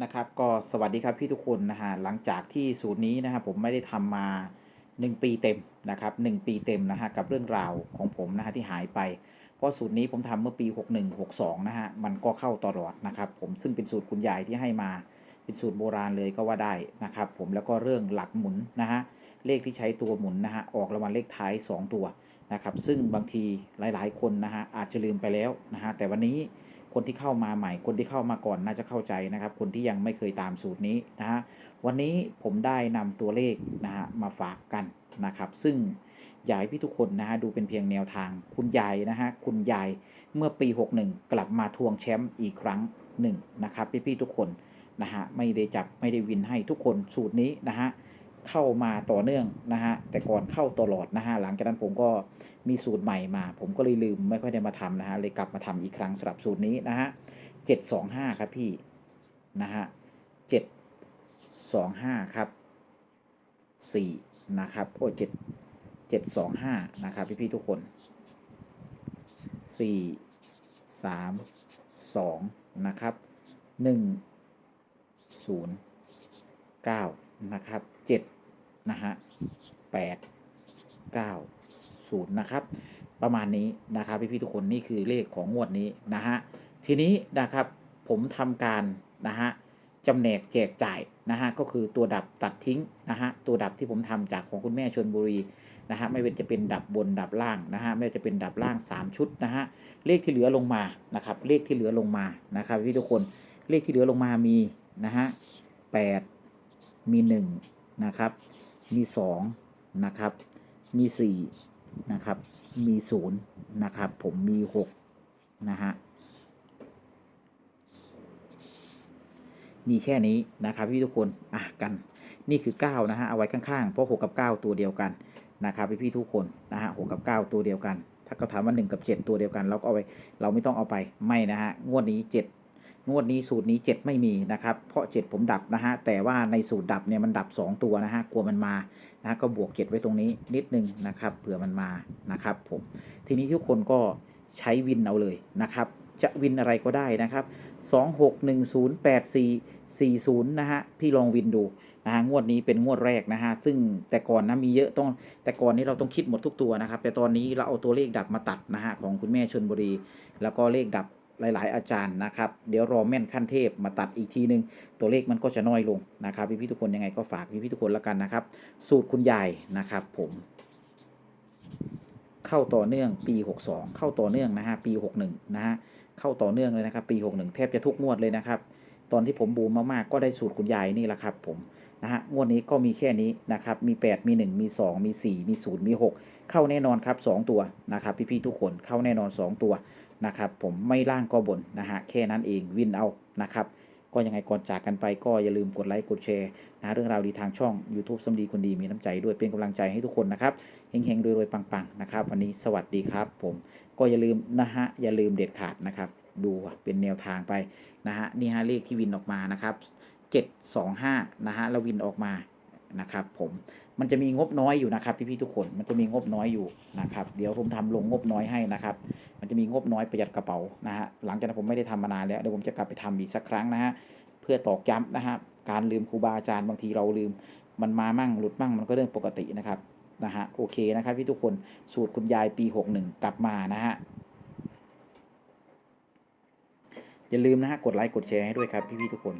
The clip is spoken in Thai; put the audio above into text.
นะครับก็สวัสดีครับพี่ทุกคนนะฮะหลังจากที่สูตรนี้นะครับผมไม่ได้ทำมา 1 ปีเต็มนะครับ1ปีเต็มนะฮะกับเรื่องราวของผมนะฮะที่หายไป เพราะสูตรนี้ผมทำเมื่อปี 61 62นะฮะมันก็เข้าตลอดนะครับผมซึ่งเป็นสูตรคุณยายที่ให้มาเป็นสูตรโบราณเลยก็ว่าได้นะครับผมแล้วก็เรื่องหลักหมุนนะฮะเลขที่ใช้ตัวหมุนนะฮะออกรางวัลเลขท้าย 2 ตัวนะครับซึ่งบางทีหลายๆ คนนะฮะอาจจะลืมไปแล้วนะฮะแต่วันนี้ คนที่เข้ามาใหม่ คนที่เข้ามาก่อนน่าจะเข้าใจนะครับ คนที่ยังไม่เคยตามสูตรนี้นะฮะวันนี้ผมได้นำตัวเลขนะฮะมาฝากกันนะครับ ซึ่งอยากให้พี่ทุกคนนะฮะดูเป็นเพียงแนวทาง คุณยายนะฮะคุณยายเมื่อปี 61 กลับมาทวงแชมป์อีกครั้งหนึ่งนะครับพี่ๆทุกคนนะฮะไม่ได้จับไม่ได้วินให้ทุกคนสูตรนี้นะฮะ เข้ามาต่อเนื่องนะฮะแต่ก่อนเข้าตลอดนะฮะหลังจากนั้นผมก็มีสูตรใหม่มา ผมก็เลยลืมไม่ค่อยได้มาทำนะฮะเลยกลับมาทำอีกครั้งสำหรับสูตรนี้นะฮะเจ็ดสองห้าครับพี่นะฮะเจ็ดสองห้าครับสี่นะครับโอ้เจ็ดเจ็ดสองห้านะครับพี่พี่ๆทุกคนสี่สามสองนะครับหนึ่งศูนย์เก้า นะครับเจ็ดนะฮะแปดเก้าศูนย์นะครับ ประมาณนี้นะครับพี่พี่ๆทุกคนนี่คือเลขของงวดนี้นะฮะทีนี้นะครับผมทำการนะฮะจำแนกแจกจ่ายนะฮะก็คือตัวดับตัดทิ้งนะฮะตัวดับที่ผมทำจากของคุณแม่ชนบุรีนะฮะไม่ว่าจะเป็นดับบนดับล่างนะฮะไม่ว่าจะเป็นดับล่าง 3 ชุดนะฮะเลขที่เหลือลงมานะครับเลขที่เหลือลงมานะครับพี่ทุกคนเลขที่เหลือลงมามีนะฮะแปด มี1นะครับ มี2นะครับ มี4นะครับ มีศูนย์นะครับ ผมมีหกนะฮะ มีแค่นี้นะครับพี่ทุกคน อะกัน นี่คือ 9 นะฮะ เอาไว้ข้างๆ เพราะ 6 กับ 9 ตัวเดียวกันนะครับพี่พี่ทุกคนนะฮะ6กับ 9 ตัวเดียวกัน ถ้าเขาถามว่า 1 กับ 7 ตัวเดียวกัน เราก็เอาไว้เราไม่ต้องเอาไป ไม่นะฮะ งวดนี้ 7 งวดนี้สูตรนี้ 7 ไม่มีนะครับ เพราะ 7 ผมดับนะฮะ แต่ว่าในสูตรดับเนี่ยมันดับ 2 ตัวนะฮะ กลัวมันมานะก็บวก 7 ไว้ตรงนี้นิดนึงนะครับเผื่อมันมานะครับผม ทีนี้ทุกคนก็ใช้วินเอาเลยนะครับ จะวินอะไรก็ได้นะครับ 26108440 นะฮะ พี่ลองวินดูนะฮะงวดนี้เป็นงวดแรกนะฮะ ซึ่งแต่ก่อนนะมีเยอะต้อง แต่ก่อนนี้เราต้องคิดหมดทุกตัวนะครับ แต่ตอนนี้เราเอาตัวเลขดับมาตัดนะฮะของคุณแม่ชนบุรี แล้วก็เลขดับ หลาย ๆ อาจารย์นะครับ เดี๋ยวรอแม่นขั้นเทพมาตัดอีกทีนึง ตัวเลขมันก็จะน้อยลงนะครับพี่ๆทุกคนยังไงก็ฝากพี่ๆทุกคนแล้วกันนะครับ สูตรคุณยายนะครับผม เข้าต่อเนื่องปี 62 เข้าต่อเนื่องนะฮะปี 61 นะฮะเข้าต่อเนื่องเลยนะครับ ปี 61 แทบจะทุกงวดเลยนะครับ ตอนที่ผมบูมมากๆก็ได้สูตรคุณยายนี่แหละครับผมนะฮะงวดนี้ก็มีแค่นี้นะครับมี 8 มี 1 มี 2 มี 4 มี 0 มี 6 เข้าแน่นอนครับ 2 ตัวนะครับพี่ๆทุกคนเข้าแน่นอน 2 ตัวนะครับผมไม่ล่างก็บนนะฮะแค่นั้นเองวินเอานะครับก็ยังไงก่อนจากกันไปก็อย่าลืมกดไลค์กดแชร์นะเรื่องราวดีทางช่อง YouTube สมดีคนดีมีน้ำใจด้วยเป็นกำลังใจให้ทุกคนนะครับเฮงๆรวยๆปังๆนะครับวันนี้สวัสดีครับผมก็อย่าลืมนะฮะอย่าลืมเด็ดขาดนะครับ ดูเป็นแนวทางไปนะฮะนี่ฮะเลขที่วินออกมานะครับ 725นะฮะแล้ววินออกมานะครับผมมันจะมีงบน้อยอยู่นะครับพี่ๆทุกคนมันจะมีงบน้อยอยู่นะครับเดี๋ยวผมทำลงงบน้อยให้นะครับ มันจะมีงบน้อยประหยัดกระเป๋านะฮะหลังจากนั้นผมไม่ได้ทำมานานแล้วเดี๋ยวผมจะกลับไปทำอีกสักครั้งนะฮะเพื่อตอกย้ำนะฮะการลืมครูบาอาจารย์บางทีเราลืม มันมามั่งหลุดมั่งมันก็เรื่องปกตินะครับนะฮะโอเคนะครับพี่ทุกคนสูตรคุณยายปี 61 กลับมานะฮะ อย่าลืมนะฮะกดไลค์กดแชร์ให้ด้วยครับพี่ๆทุกคน